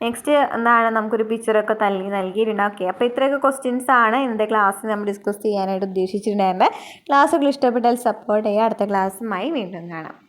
നെക്സ്റ്റ് എന്താണ് നമുക്കൊരു പിക്ചറൊക്കെ തല്ലി നൽകിയിട്ടുണ്ട്. ഓക്കെ അപ്പോൾ ഇത്രയൊക്കെ ക്വസ്റ്റ്യൻസ് ആണ് ഇന്നത്തെ ക്ലാസ് നമ്മൾ ഡിസ്കസ് ചെയ്യാനായിട്ട് ഉദ്ദേശിച്ചിട്ടുണ്ടായിരുന്നത്. ക്ലാസ്സുകൾ ഇഷ്ടപ്പെട്ടാൽ സപ്പോർട്ട് ചെയ്യുക. അടുത്ത ക്ലാസ്സുമായി വീണ്ടും കാണാം.